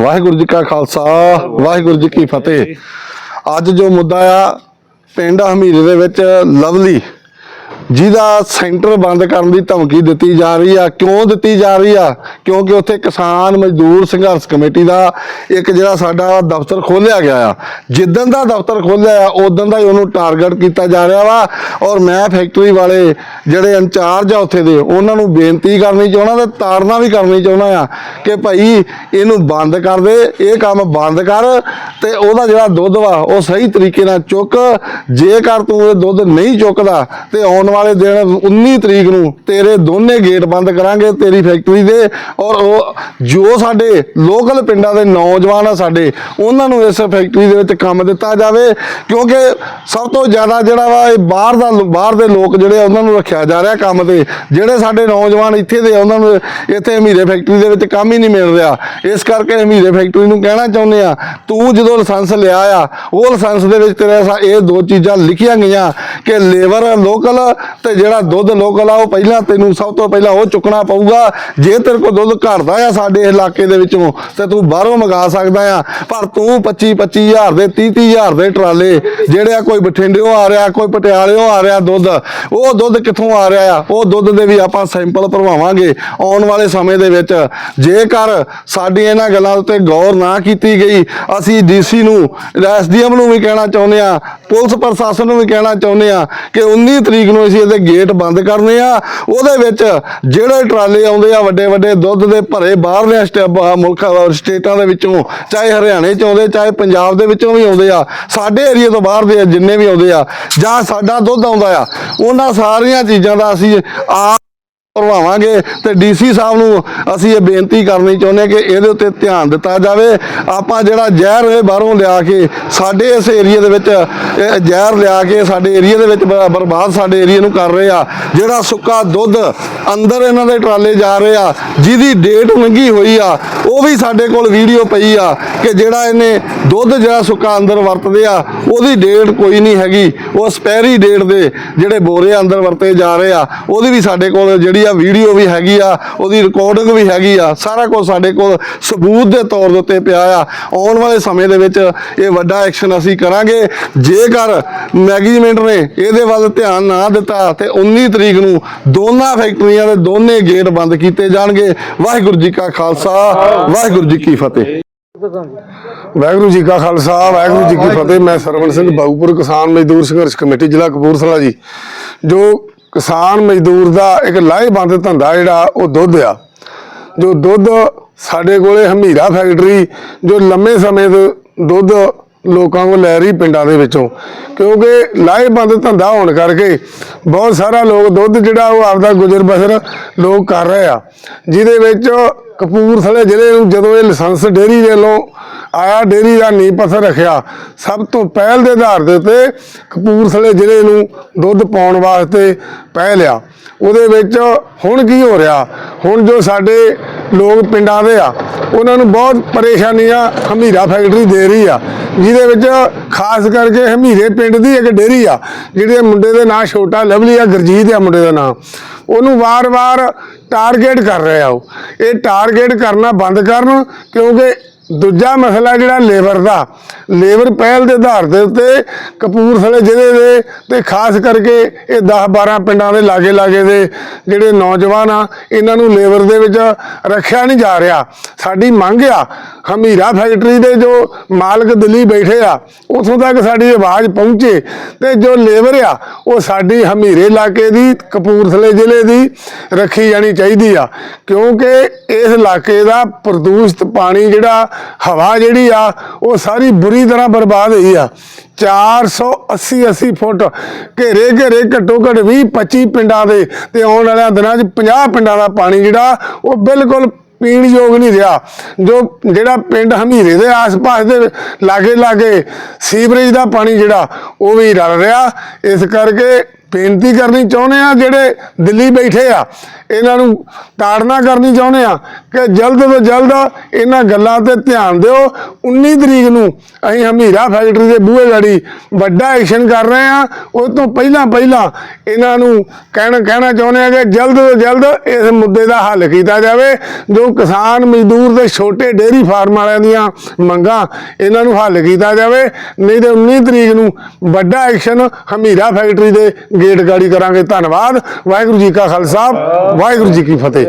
ਵਾਹਿਗੁਰੂ ਜੀ ਕਾ ਖਾਲਸਾ, ਵਾਹਿਗੁਰੂ ਜੀ ਕੀ ਫਤਿਹ। ਅੱਜ ਜੋ ਮੁੱਦਾ ਆ, ਪਿੰਡ ਹਮੀਰੇ ਦੇ ਵਿੱਚ ਲਵਲੀ। ਜਿਹਦਾ ਸੈਂਟਰ ਬੰਦ ਕਰਨ ਦੀ ਧਮਕੀ ਦਿੱਤੀ ਜਾ ਰਹੀ ਆ। ਕਿਉਂ ਦਿੱਤੀ ਜਾ ਰਹੀ ਆ? ਕਿਉਂਕਿ ਉੱਥੇ ਕਿਸਾਨ ਮਜ਼ਦੂਰ ਸੰਘਰਸ਼ ਕਮੇਟੀ ਦਾ ਇੱਕ ਜਿਹੜਾ ਸਾਡਾ ਦਫ਼ਤਰ ਖੋਲ੍ਹਿਆ ਗਿਆ ਆ। ਜਿੱਦਣ ਦਾ ਦਫ਼ਤਰ ਖੋਲ੍ਹਿਆ ਆ ਉਦੋਂ ਦਾ ਹੀ ਉਹਨੂੰ ਟਾਰਗੇਟ ਕੀਤਾ ਜਾ ਰਿਹਾ ਵਾ। ਔਰ ਮੈਂ ਫੈਕਟਰੀ ਵਾਲੇ ਜਿਹੜੇ ਇੰਚਾਰਜ ਆ ਉੱਥੇ ਦੇ, ਉਹਨਾਂ ਨੂੰ ਬੇਨਤੀ ਕਰਨੀ ਚਾਹੁੰਦਾ ਤੇ ਤਾੜਨਾ ਵੀ ਕਰਨੀ ਚਾਹੁੰਦਾ ਆ ਕਿ ਭਾਈ ਇਹਨੂੰ ਬੰਦ ਕਰ ਦੇ, ਇਹ ਕੰਮ ਬੰਦ ਕਰ ਤੇ ਉਹਦਾ ਜਿਹੜਾ ਦੁੱਧ ਵਾ, ਉਹ ਸਹੀ ਤਰੀਕੇ ਨਾਲ ਚੁੱਕ। ਜੇਕਰ ਤੂੰ ਇਹ ਦੁੱਧ ਨਹੀਂ ਚੁੱਕਦਾ ਤੇ ਆਉਣ ਵਾਲੇ ਦਿਨ 19 ਤਰੀਕ ਨੂੰ ਤੇਰੇ ਦੋਨੇ ਗੇਟ ਬੰਦ ਕਰਾਂਗੇ, ਤੇਰੀ ਫੈਕਟਰੀ ਦੇ। ਔਰ ਉਹ ਜੋ ਸਾਡੇ ਲੋਕਲ ਪਿੰਡਾਂ ਦੇ ਨੌਜਵਾਨ ਆ ਸਾਡੇ, ਉਹਨਾਂ ਨੂੰ ਇਸ ਫੈਕਟਰੀ ਦੇ ਵਿੱਚ ਕੰਮ ਦਿੱਤਾ ਜਾਵੇ। ਕਿਉਂਕਿ ਸਭ ਤੋਂ ਜ਼ਿਆਦਾ ਜਿਹੜਾ ਵਾ ਇਹ ਬਾਹਰ ਦਾ ਬਾਹਰ ਦੇ ਲੋਕ ਜਿਹੜੇ ਆ, ਉਹਨਾਂ ਨੂੰ ਰੱਖਿਆ ਜਾ ਰਿਹਾ ਕੰਮ ਤੇ। ਜਿਹੜੇ ਸਾਡੇ ਨੌਜਵਾਨ ਇੱਥੇ ਦੇ ਉਹਨਾਂ ਨੂੰ ਇੱਥੇ ਅਮੀਰੇ ਫੈਕਟਰੀ ਦੇ ਵਿੱਚ ਕੰਮ ਹੀ ਨਹੀਂ ਮਿਲ ਰਿਹਾ। ਇਸ ਕਰਕੇ ਅਮੀਰੇ ਫੈਕਟਰੀ ਨੂੰ ਕਹਿਣਾ ਚਾਹੁੰਦੇ ਆ, ਤੂੰ ਜਦੋਂ ਲਾਇਸੈਂਸ ਲਿਆ ਆ, ਉਹ ਲਾਇਸੈਂਸ ਦੇ ਵਿੱਚ ਤੇਰੇ ਸਾ- ਇਹ ਦੋ ਚੀਜ਼ਾਂ ਲਿਖੀਆਂ ਗਈਆਂ ਕਿ ਲੇਬਰ ਲੋਕਲ ਤੇ ਜਿਹੜਾ ਦੁੱਧ ਲੋਕਲ ਆ, ਉਹ ਪਹਿਲਾਂ ਤੈਨੂੰ ਸਭ ਤੋਂ ਪਹਿਲਾਂ ਉਹ ਚੁੱਕਣਾ ਪਊਗਾ। ਜੇ ਤੇਰੇ ਕੋਲ ਦੁੱਧ ਘਟਦਾ ਆ ਸਾਡੇ ਇਲਾਕੇ ਦੇ ਵਿੱਚੋਂ, ਤੇ ਤੂੰ ਬਾਹਰੋਂ ਮੰਗਾ ਸਕਦਾ ਆ। ਪਰ ਤੂੰ 25 25000 ਦੇ 30 30000 ਦੇ ਟਰਾਲੇ, ਜਿਹੜੇ ਆ ਕੋਈ ਬਠਿੰਡਿਓਂ ਆ ਰਿਹਾ, ਕੋਈ ਪਟਿਆਲਿਓਂ ਆ ਰਿਹਾ ਦੁੱਧ, ਉਹ ਦੁੱਧ ਕਿੱਥੋਂ ਆ ਰਿਹਾ ਆ? ਉਹ ਦੁੱਧ ਦੇ ਵੀ ਆਪਾਂ ਸੈਂਪਲ ਭਰਵਾਵਾਂਗੇ ਆਉਣ ਵਾਲੇ ਸਮੇਂ ਦੇ ਵਿੱਚ। ਜੇਕਰ ਸਾਡੀ ਇਹਨਾਂ ਗੱਲਾਂ ਉੱਤੇ ਗੌਰ ਨਾ ਕੀਤੀ ਗਈ, ਅਸੀਂ ਡੀਸੀ ਨੂੰ, ਐਸਡੀਐਮ ਨੂੰ ਵੀ ਕਹਿਣਾ ਚਾਹੁੰਦੇ ਆ, ਪੁਲਿਸ ਪ੍ਰਸ਼ਾਸਨ ਨੂੰ ਵੀ ਕਹਿਣਾ ਚਾਹੁੰਦੇ ਆ ਕਿ 19 ਤਰੀਕ ਨੂੰ ਅਸੀਂ ਇਹਦੇ ਗੇਟ ਬੰਦ ਕਰਨੇ ਆ, ਉਹਦੇ ਵਿੱਚ ਜਿਹੜੇ ਟਰਾਲੇ ਆਉਂਦੇ ਆ, ਵੱਡੇ ਵੱਡੇ ਦੁੱਧ ਦੇ ਭਰੇ ਬਾਹਰਲੇ ਸਟੇ- ਮੁਲਕਾਂ ਸਟੇਟਾਂ ਦੇ ਵਿੱਚੋਂ, ਚਾਹੇ ਹਰਿਆਣੇ ਚ ਆਉਂਦੇ, ਚਾਹੇ ਪੰਜਾਬ ਦੇ ਵਿੱਚੋਂ ਵੀ ਆਉਂਦੇ ਆ, ਸਾਡੇ ਏਰੀਆ ਤੋਂ ਬਾਹਰ ਦੇ ਜਿੰਨੇ ਵੀ ਆਉਂਦੇ ਆ, ਜਾਂ ਸਾਡਾ ਦੁੱਧ ਆਉਂਦਾ ਆ, ਉਹਨਾਂ ਸਾਰੀਆਂ ਚੀਜ਼ਾਂ ਦਾ ਅਸੀਂ ਆਪ ਭਰਵਾਵਾਂਗੇ ਤੇ ਡੀਸੀ ਸਾਹਿਬ ਨੂੰ ਅਸੀਂ ਇਹ ਬੇਨਤੀ ਕਰਨੀ ਚਾਹੁੰਦੇ ਕਿ ਇਹਦੇ ਉੱਤੇ ਧਿਆਨ ਦਿੱਤਾ ਜਾਵੇ। ਆਪਾਂ ਜਿਹੜਾ ਜ਼ਹਿਰ ਇਹ ਬਾਹਰੋਂ ਲਿਆ ਕੇ ਸਾਡੇ ਇਸ ਏਰੀਆ ਦੇ ਵਿੱਚ ਜ਼ਹਿਰ ਲਿਆ ਕੇ ਸਾਡੇ ਏਰੀਆ ਦੇ ਵਿੱਚ ਬ- ਬਰਬਾਦ ਸਾਡੇ ਏਰੀਆ ਨੂੰ ਕਰ ਰਹੇ ਆ। ਜਿਹੜਾ ਸੁੱਕਾ ਦੁੱਧ ਅੰਦਰ ਇਹਨਾਂ ਦੇ ਟਰਾਲੇ ਜਾ ਰਹੇ ਆ, ਜਿਹਦੀ ਡੇਟ ਲੰਘੀ ਹੋਈ ਆ, ਉਹ ਵੀ ਸਾਡੇ ਕੋਲ ਵੀਡੀਓ ਪਈ ਆ ਕਿ ਜਿਹੜਾ ਇਹਨੇ ਦੁੱਧ ਜਿਹੜਾ ਸੁੱਕਾ ਅੰਦਰ ਵਰਤਦੇ ਆ, ਉਹਦੀ ਡੇਟ ਕੋਈ ਨਹੀਂ ਹੈਗੀ। ਉਹ ਸਪੈਰੀ ਡੇਟ ਦੇ ਜਿਹੜੇ ਬੋਰੇ ਅੰਦਰ ਵਰਤੇ ਜਾ ਰਹੇ ਆ, ਉਹਦੀ ਵੀ ਸਾਡੇ ਕੋਲ ਜਿਹੜੀ ਆ ਵੀਡੀਓ ਵੀ ਹੈਗੀ ਆ, ਉਹਦੀ ਰਿਕਾਰਡਿੰਗ ਵੀ ਹੈਗੀ ਆ, ਸਾਰਾ ਕੁਝ ਸਾਡੇ ਕੋਲ ਸਬੂਤ ਦੇ ਤੌਰ ਦੇ ਉੱਤੇ ਪਿਆ ਆ। ਆਉਣ ਵਾਲੇ ਸਮੇਂ ਦੇ ਵਿੱਚ ਇਹ ਵੱਡਾ ਐਕਸ਼ਨ ਅਸੀਂ ਕਰਾਂਗੇ। ਜੇਕਰ ਮੈਨੇਜਮੈਂਟ ਨੇ ਇਹਦੇ ਵੱਲ ਧਿਆਨ ਨਾ ਦਿੱਤਾ ਤੇ 19 ਤਰੀਕ ਨੂੰ ਦੋਨਾਂ ਫੈਕਟਰੀਆਂ ਦੇ ਦੋਨੇ ਗੇਟ ਬੰਦ ਕੀਤੇ ਜਾਣਗੇ। ਵਾਹਿਗੁਰੂ ਜੀ ਕਾ ਖਾਲਸਾ, ਵਾਹਿਗੁਰੂ ਜੀ ਕੀ ਫਤਿਹ। ਵਾਹਿਗੁਰੂ ਜੀ ਕਾ ਖਾਲਸਾ, ਵਾਹਿਗੁਰੂ ਜੀ ਕੀ ਫਤਿਹ। ਮੈਂ ਸਰਵਣ ਸਿੰਘ ਬਾਉਪੁਰ ਕਿਸਾਨ ਮਜ਼ਦੂਰ ਸੰਘਰਸ਼ ਕਮੇਟੀ, ਜ਼ਿਲ੍ਹਾ ਕਪੂਰਥਲਾ ਜੀ, ਜੋ ਕਿਸਾਨ ਮਜ਼ਦੂਰ ਦਾ ਇੱਕ ਲਾਹੇਵੰਦ ਧੰਦਾ ਜਿਹੜਾ ਉਹ ਦੁੱਧ ਆ। ਜੋ ਦੁੱਧ ਸਾਡੇ ਕੋਲੇ ਹਮੀਰਾ ਫੈਕਟਰੀ, ਜੋ ਲੰਮੇ ਸਮੇਂ ਤੋਂ ਦੁੱਧ ਲੋਕਾਂ ਕੋਲ ਲੈ ਰਹੀ ਪਿੰਡਾਂ ਦੇ ਵਿੱਚੋਂ। ਕਿਉਂਕਿ ਲਾਹੇਬੰਦ ਧੰਦਾ ਹੋਣ ਕਰਕੇ ਬਹੁਤ ਸਾਰਾ ਲੋਕ ਦੁੱਧ ਜਿਹੜਾ ਉਹ ਆਪਦਾ ਗੁਜ਼ਰ ਬਸਰ ਲੋਕ ਕਰ ਰਹੇ ਆ। ਜਿਹਦੇ ਵਿੱਚ ਕਪੂਰਥਲੇ ਜ਼ਿਲ੍ਹੇ ਨੂੰ ਜਦੋਂ ਇਹ ਲਾਇਸੈਂਸ ਡੇਅਰੀ ਦੇ ਵੱਲੋਂ ਆਇਆ, ਡੇਅਰੀ ਦਾ ਨੀਂਹ ਪੱਥਰ ਰੱਖਿਆ, ਸਭ ਤੋਂ ਪਹਿਲ ਦੇ ਆਧਾਰ ਦੇ ਉੱਤੇ ਕਪੂਰਥਲੇ ਜ਼ਿਲ੍ਹੇ ਨੂੰ ਦੁੱਧ ਪਾਉਣ ਵਾਸਤੇ ਪਹਿਲ ਆ। ਉਹਦੇ ਵਿੱਚ ਹੁਣ ਕੀ ਹੋ ਰਿਹਾ? ਹੁਣ ਜੋ ਸਾਡੇ ਲੋਕ ਪਿੰਡਾਂ ਦੇ ਆ, ਉਹਨਾਂ ਨੂੰ ਬਹੁਤ ਪਰੇਸ਼ਾਨੀ ਆ, ਹਮੀਰਾ ਫੈਕਟਰੀ ਦੇ ਰਹੀ ਆ, ਜਿਹਦੇ ਵਿੱਚ ਖਾਸ ਕਰਕੇ ਹਮੀਰੇ ਪਿੰਡ ਦੀ ਇੱਕ ਡੇਅਰੀ ਆ ਜਿਹੜੇ ਮੁੰਡੇ ਦੇ ਨਾਂ ਛੋਟਾ ਲਵਲੀ ਆ, ਗੁਰਜੀਤ ਆ ਮੁੰਡੇ ਦਾ ਨਾਂ। ਉਹਨੂੰ ਵਾਰ-ਵਾਰ ਟਾਰਗੇਟ ਕਰ ਰਹੇ ਆ ਉਹ। ਇਹ ਟਾਰਗੇਟ ਕਰਨਾ ਬੰਦ ਕਰਨ, ਕਿਉਂਕਿ ਦੂਜਾ ਮਸਲਾ ਜਿਹੜਾ ਲੇਬਰ ਦਾ, ਲੇਬਰ ਪਹਿਲ ਦੇ ਆਧਾਰ ਦੇ ਉੱਤੇ ਕਪੂਰਥਲੇ ਜ਼ਿਲ੍ਹੇ ਦੇ ਤੇ ਖਾਸ ਕਰਕੇ ਇਹ 10 12 ਪਿੰਡਾਂ ਦੇ ਲਾਗੇ ਲਾਗੇ ਦੇ ਜਿਹੜੇ ਨੌਜਵਾਨ ਆ, ਇਹਨਾਂ ਨੂੰ ਲੇਬਰ ਦੇ ਵਿੱਚ ਰੱਖਿਆ ਨਹੀਂ ਜਾ ਰਿਹਾ। ਸਾਡੀ ਮੰਗ ਆ, ਹਮੀਰਾ ਫੈਕਟਰੀ ਦੇ ਜੋ ਮਾਲਕ ਦਿੱਲੀ ਬੈਠੇ ਆ, ਉਥੋਂ ਤੱਕ ਸਾਡੀ ਆਵਾਜ਼ ਪਹੁੰਚੇ ਤੇ ਜੋ ਲੇਬਰ ਆ, ਉਹ ਸਾਡੀ ਹਮੀਰੇ ਇਲਾਕੇ ਦੀ, ਕਪੂਰਥਲੇ ਜ਼ਿਲ੍ਹੇ ਦੀ ਰੱਖੀ ਜਾਣੀ ਚਾਹੀਦੀ ਆ। ਕਿਉਂਕਿ ਇਸ ਇਲਾਕੇ ਦਾ ਪ੍ਰਦੂਸ਼ਿਤ ਪਾਣੀ ਜਿਹੜਾ ਹਵਾ ਜਿਹੜੀ ਆ, ਉਹ ਸਾਰੀ ਬੁਰੀ ਤਰ੍ਹਾਂ ਬਰਬਾਦ ਹੋਈ ਆ। 480 80 ਫੁੱਟ ਘੇਰੇ ਘੇਰੇ ਘੱਟੋ ਘੱਟ 20 25 ਪਿੰਡਾਂ ਦੇ ਤੇ ਆਉਣ ਵਾਲਿਆਂ ਦਿਨਾਂ 'ਚ 50 ਪਿੰਡਾਂ ਦਾ ਪਾਣੀ ਜਿਹੜਾ, ਉਹ ਬਿਲਕੁਲ ਪੀਣ ਯੋਗ ਨਹੀਂ ਰਿਹਾ। ਜੋ ਜਿਹੜਾ ਪਿੰਡ ਹਮੀਰੇ ਦੇ ਆਸ-ਪਾਸ ਦੇ ਲਾਗੇ ਲਾਗੇ ਸੀਵਰੇਜ ਦਾ ਪਾਣੀ ਜਿਹੜਾ, ਉਹ ਵੀ ਰਲ ਰਿਹਾ। ਇਸ ਕਰਕੇ ਬੇਨਤੀ ਕਰਨੀ ਚਾਹੁੰਦੇ ਆ ਜਿਹੜੇ ਦਿੱਲੀ ਬੈਠੇ ਆ, ਇਹਨਾਂ ਨੂੰ ਤਾੜਨਾ ਕਰਨੀ ਚਾਹੁੰਦੇ ਆ ਕਿ ਜਲਦ ਤੋਂ ਜਲਦ ਇਹਨਾਂ ਗੱਲਾਂ ਤੇ ਧਿਆਨ ਦਿਓ। 19 ਤਰੀਕ ਨੂੰ ਅਸੀਂ ਹਮੀਰਾ ਫੈਕਟਰੀ ਦੇ ਬੂਹੇ ਗੜੀ ਵੱਡਾ ਐਕਸ਼ਨ ਕਰ ਰਹੇ ਆ। ਉਸ ਤੋਂ ਪਹਿਲਾਂ ਪਹਿਲਾਂ ਇਹਨਾਂ ਨੂੰ ਕਹਿਣਾ ਕਹਿਣਾ ਚਾਹੁੰਦੇ ਆ ਕਿ ਜਲਦ ਤੋਂ ਜਲਦ ਇਸ ਮੁੱਦੇ ਦਾ ਹੱਲ ਕੀਤਾ ਜਾਵੇ। ਜੋ ਕਿਸਾਨ ਮਜ਼ਦੂਰ ਤੇ ਛੋਟੇ ਡੇਅਰੀ ਫਾਰਮ ਵਾਲਿਆਂ ਦੀਆਂ ਮੰਗਾਂ ਇਹਨਾਂ ਨੂੰ ਹੱਲ ਕੀਤਾ ਜਾਵੇ। ਨਹੀਂ ਤੇ 19 ਤਰੀਕ ਨੂੰ ਵੱਡਾ ਐਕਸ਼ਨ ਹਮੀਰਾ ਫੈਕਟਰੀ ਦੇ ਗੇਟ ਗਾੜੀ ਕਰਾਂਗੇ। ਧੰਨਵਾਦ। ਵਾਹਿਗੁਰੂ ਜੀ ਕਾ ਖਾਲਸਾ। ਵਾਹਿਗੁਰੂ ਜੀ ਕੀ ਫਤਿਹ।